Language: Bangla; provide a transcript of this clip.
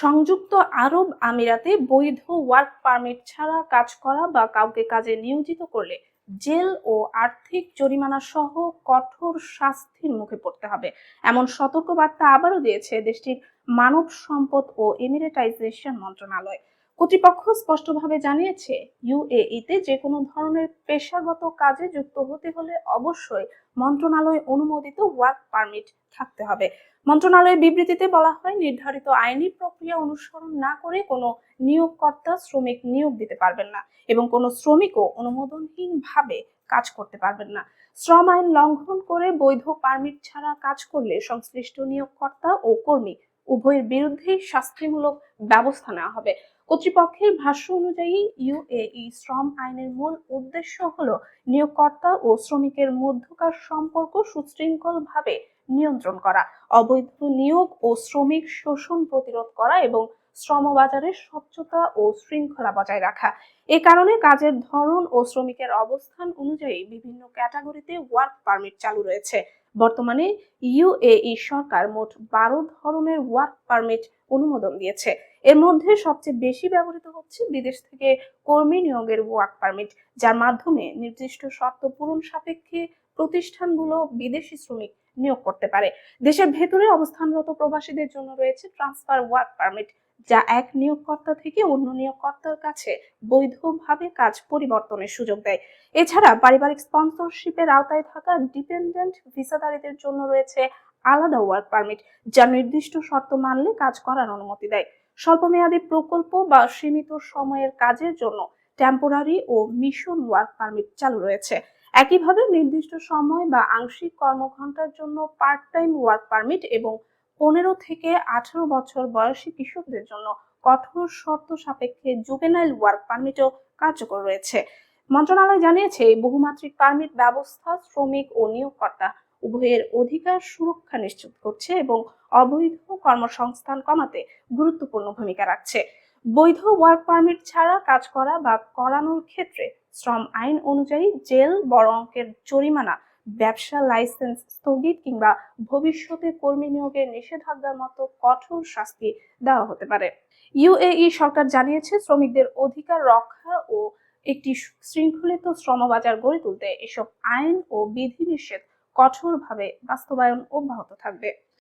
সংযুক্ত আরব আমিরাতে বৈধ ওয়ার্ক পারমিট ছাড়া কাজ করা বা কাউকে কাজে নিয়োজিত করলে জেল ও আর্থিক জরিমানা সহ কঠোর শাস্তির মুখে পড়তে হবে। এমন সতর্কবার্তা আবারও দিয়েছে দেশটির মানব সম্পদ ও এমিরেটাইজেশন মন্ত্রণালয়। কর্তৃপক্ষ স্পষ্টভাবে জানিয়েছে ইউএইতে যে কোনো ধরনের পেশাগত কাজে যুক্ত হতে হলে অবশ্যই মন্ত্রণালয় অনুমোদিত ওয়ার্ক পারমিট থাকতে হবে। মন্ত্রণালয়ের বিবৃতিতে বলা হয়, নির্ধারিত আইনি প্রক্রিয়া অনুসরণ না করে কোনো নিয়োগকর্তা শ্রমিক নিয়োগ দিতে পারবেন না এবং কোনো শ্রমিকও অনুমোদনহীনভাবে কাজ করতে পারবেন না। শ্রম আইন লঙ্ঘন করে বৈধ পারমিট ছাড়া কাজ করলে সংশ্লিষ্ট নিয়োগকর্তা ও কর্মী উভয়ের বিরুদ্ধেই শাস্তিমূলক ব্যবস্থা নেওয়া হবে। কর্তৃপক্ষের ভাষ্য অনুযায়ী ইউএই শ্রম আইনের মূল উদ্দেশ্য হলো নিয়োগকর্তা ও শ্রমিকের মধ্যকার সম্পর্ক সুশৃঙ্খলভাবে নিয়ন্ত্রণ করা, অবৈধ নিয়োগ ও শ্রমিক শোষণ প্রতিরোধ করা এবং শ্রমবাজারের স্বচ্ছতা ও শৃঙ্খলা বজায় রাখা। এ কারণে কাজের ধরন ও শ্রমিকের অবস্থান অনুযায়ী বিভিন্ন ক্যাটাগরিতে ওয়ার্ক পারমিট চালু রয়েছে। বর্তমানে ইউএই সরকার মোট বারো ধরনের ওয়ার্ক পারমিট অনুমোদন দিয়েছে। এর মধ্যে সবচেয়ে বেশি ব্যবহৃত হচ্ছে বিদেশ থেকে কর্মী নিয়োগের ওয়ার্ক পারমিট, যার মাধ্যমে নির্দিষ্ট শর্ত পূরণ সাপেক্ষে প্রতিষ্ঠানগুলো বিদেশি শ্রমিক নিয়োগ করতে পারে। দেশের ভেতরে অবস্থানরত প্রবাসীদের জন্য রয়েছে ট্রান্সফার ওয়ার্ক পারমিট, যা এক নিয়োগকর্তা থেকে অন্য নিয়োগকর্তার কাছে বৈধভাবে কাজ পরিবর্তনের সুযোগ দেয়। এছাড়া পারিবারিক স্পন্সরশিপের আওতায় থাকা ডিপেন্ডেন্ট ভিসাধারীদের জন্য রয়েছে আলাদা ওয়ার্ক পারমিট, যা নির্দিষ্ট শর্ত মানলে কাজ করার অনুমতি দেয়। স্বল্পমেয়াদী প্রকল্প বা সীমিত সময়ের কাজের জন্য টেম্পোরারি ও মিশন ওয়ার্ক পারমিট চালু রয়েছে। একইভাবে নির্দিষ্ট সময় বা আংশিক কর্মঘণ্টার জন্য পার্ট টাইম ওয়ার্ক পারমিট এবং পনেরো থেকে আঠারো বছর বয়সী কিশোরদের জন্য কঠোর শর্ত সাপেক্ষে জুবেনাইল ওয়ার্ক পারমিটও কার্যকর রয়েছে। মন্ত্রণালয় জানিয়েছে, এই বহুমাত্রিক পারমিট ব্যবস্থা শ্রমিক ও নিয়োগকর্তা উভয়ের অধিকার সুরক্ষা নিশ্চিত করছে এবং অবৈধ কর্মসংস্থান কমাতে গুরুত্বপূর্ণ ভূমিকা রাখছে। বৈধ ওয়ার্ক পারমিট ছাড়া কাজ করা বা করানোর ক্ষেত্রে শ্রম আইন অনুযায়ী জেল, বড় অঙ্কের জরিমানা, ব্যবসা লাইসেন্স স্থগিত কিংবা ভবিষ্যতে কর্মী নিয়োগের নিষেধাজ্ঞার মতো কঠোর শাস্তি দেওয়া হতে পারে। ইউএই সরকার জানিয়েছে, শ্রমিকদের অধিকার রক্ষা ও একটি শৃঙ্খলিত শ্রমবাজার গড়ে তুলতে এসব আইন ও বিধিনিষেধ কঠোরভাবে বাস্তবায়ন অব্যাহত থাকবে।